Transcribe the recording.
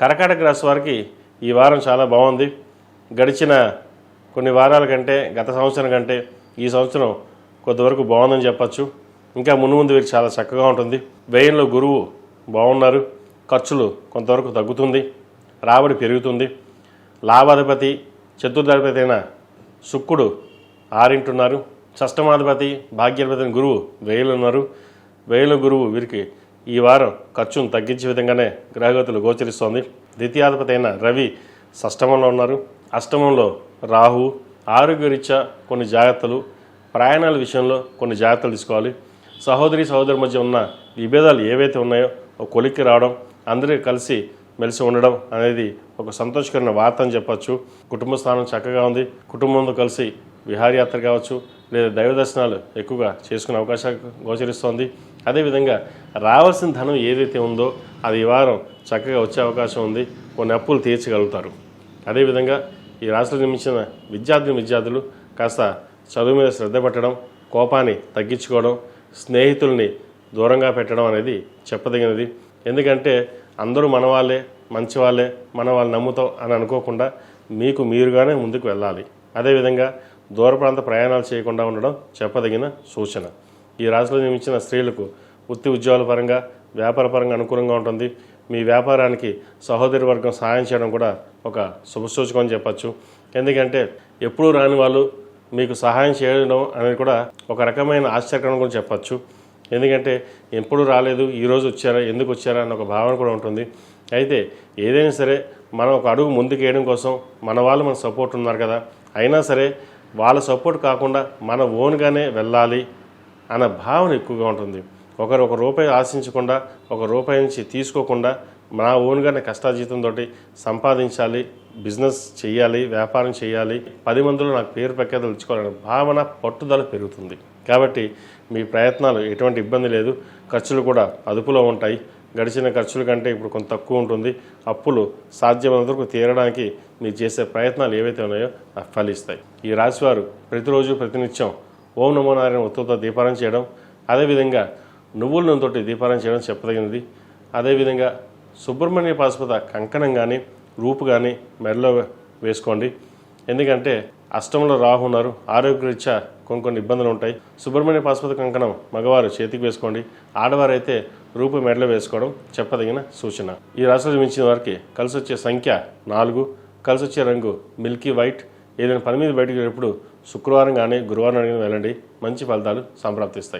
కర్కాటక రాశి వారికి ఈ వారం చాలా బాగుంది. గడిచిన కొన్ని వారాల కంటే గత సంవత్సరం కంటే ఈ సంవత్సరం కొంతవరకు బాగుందని చెప్పచ్చు. ఇంకా ముందు ముందు వీరికి చాలా చక్కగా ఉంటుంది. వ్యయంలో గురువు బాగున్నారు. ఖర్చులు కొంతవరకు తగ్గుతుంది. రాబడి పెరుగుతుంది. లాభాధిపతి చతుర్థాధిపతి అయిన శుక్రుడు ఆరింటున్నారు షష్టమాధిపతి భాగ్యాధిపతి అయిన గురువు వేయులు ఉన్నారు వేయుల గురువు వీరికి ఈ వారం ఖర్చును తగ్గించే విధంగానే గ్రహగతులు గోచరిస్తోంది. ద్వితీయాధిపతి అయిన రవి షష్టమంలో ఉన్నారు. అష్టమంలో రాహు ఆరోగ్యరీత్యా కొన్ని జాగ్రత్తలు ప్రయాణాల విషయంలో కొన్ని జాగ్రత్తలు తీసుకోవాలి. సహోదరి సహోదరి మధ్య ఉన్న విభేదాలు ఏవైతే ఉన్నాయో ఒక కొలిక్కి రావడం అందరూ కలిసి మెలిసి ఉండడం అనేది ఒక సంతోషకరమైన వార్త అని చెప్పచ్చు. కుటుంబ స్థానం చక్కగా ఉంది. కుటుంబంతో కలిసి విహారయాత్ర కావచ్చు లేదా దైవ దర్శనాలు ఎక్కువగా చేసుకునే అవకాశాలు గోచరిస్తోంది. అదేవిధంగా రావాల్సిన ధనం ఏదైతే ఉందో అది ఈ వారం చక్కగా వచ్చే అవకాశం ఉంది. కొన్ని అప్పులు తీర్చగలుగుతారు. అదేవిధంగా ఈ రాష్ట్రంలో నిర్మించిన విద్యార్థిని విద్యార్థులు కాస్త చదువు మీద శ్రద్ధ పెట్టడం కోపాన్ని తగ్గించుకోవడం స్నేహితుల్ని దూరంగా పెట్టడం అనేది చెప్పదగినది. ఎందుకంటే అందరూ మన వాళ్ళే మంచి వాళ్ళే మన వాళ్ళు నమ్ముతాం అని అనుకోకుండా మీకు మీరుగానే ముందుకు వెళ్ళాలి. అదేవిధంగా దూర ప్రాంత ప్రయాణాలు చేయకుండా ఉండడం చెప్పదగిన సూచన. ఈ రాశిలో నియమించిన స్త్రీలకు వృత్తి ఉద్యోగాల పరంగా వ్యాపార పరంగా అనుకూలంగా ఉంటుంది. మీ వ్యాపారానికి సహోదరి వర్గం సహాయం చేయడం కూడా ఒక శుభసూచకం అని చెప్పచ్చు. ఎందుకంటే ఎప్పుడూ రాని వాళ్ళు మీకు సహాయం చేయడం అనేది కూడా ఒక రకమైన ఆశ్చర్యకరం కూడా చెప్పచ్చు. ఎందుకంటే ఎప్పుడు రాలేదు ఈరోజు వచ్చారా ఎందుకు వచ్చారా అన్న ఒక భావన కూడా ఉంటుంది. అయితే ఏదైనా సరే మనం ఒక అడుగు ముందుకు వేయడం కోసం మన వాళ్ళు మన సపోర్ట్ ఉన్నారు కదా. అయినా సరే వాళ్ళ సపోర్ట్ కాకుండా మన ఓన్గానే వెళ్ళాలి అన్న భావన ఎక్కువగా ఉంటుంది. ఒకరు ఒక రూపాయి ఆశించకుండా ఒక రూపాయి నుంచి తీసుకోకుండా నా ఓన్గానే కష్టాజీతంతో సంపాదించాలి బిజినెస్ చేయాలి వ్యాపారం చేయాలి పది మందిలో నాకు పేరు ప్రఖ్యాతలు ఇచ్చుకోవాలనే భావన పట్టుదల పెరుగుతుంది. కాబట్టి మీ ప్రయత్నాలు ఎటువంటి ఇబ్బంది లేదు. ఖర్చులు కూడా అదుపులో ఉంటాయి. గడిచిన ఖర్చుల కంటే ఇప్పుడు కొంత తక్కువ ఉంటుంది. అప్పులు సాధ్యమైనంత వరకు తీరడానికి మీరు చేసే ప్రయత్నాలు ఏవైతే ఉన్నాయో ఫలిస్తాయి. ఈ రాశివారు ప్రతిరోజు ప్రతినిత్యం ఓం నమో నారాయణ ఉత్తతో దీపారం చేయడం అదేవిధంగా నువ్వుల నూనెతోటి దీపారం చేయడం చెప్పదగినది. అదేవిధంగా సుబ్రహ్మణ్య పాశుపత కంకణం కానీ రూపు కానీ మెడలో వేసుకోండి. ఎందుకంటే అష్టంలో రాహు ఉన్నారు. ఆరోగ్యరీత్యా కొన్ని కొన్ని ఇబ్బందులు ఉంటాయి. సుబ్రహ్మణ్య పాశుపత కంకణం మగవారు చేతికి వేసుకోండి. ఆడవారైతే రూపు మెడలో వేసుకోవడం చెప్పదగిన సూచన. ఈ రాశులు మించిన వారికి కలిసి వచ్చే సంఖ్య నాలుగు. కలిసి వచ్చే రంగు మిల్కీ వైట్. ఏదైనా పని మీద బయటకు వెళ్ళినప్పుడు శుక్రవారం కానీ గురువారం కానీ వెళ్ళండి. మంచి ఫలితాలు సంప్రాప్తిస్తాయి.